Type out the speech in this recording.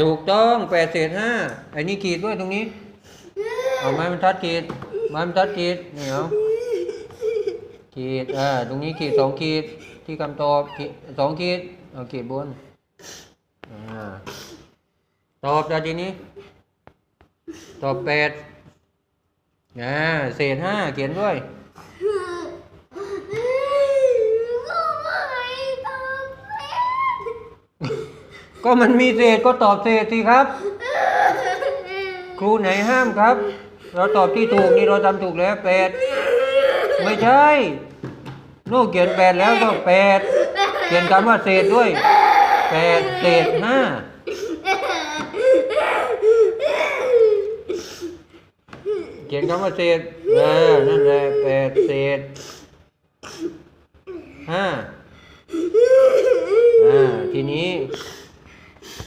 ถูกต้องแปดเศษห้าไอ้นี่ขีดด้วยตรงนี้ เอาไม้บรรทัดขีดไม้บรรทัดขีดนี่เอขีดอ่าตรงนี้ขีดสองขีดที่คำตอบขีดสองขีดเอาขีดบนอ่าตอบจากทีนี้ ตอบแปดอ่าเศษห้าเขียนด้วย ก็มันมีเศษก็ตอบเศษสิครับ ครูไหนห้ามครับ เราตอบที่ถูกนี่เราทำถูกแล้วแปดไม่ใช่ลูกเขียนแปดแล้วก็แปดเขียนคำว่าเศษด้วยแปดเศษห้าเขียนคำว่าเศษเออนั่นแหละแปดเศษห้าอ่าทีนี้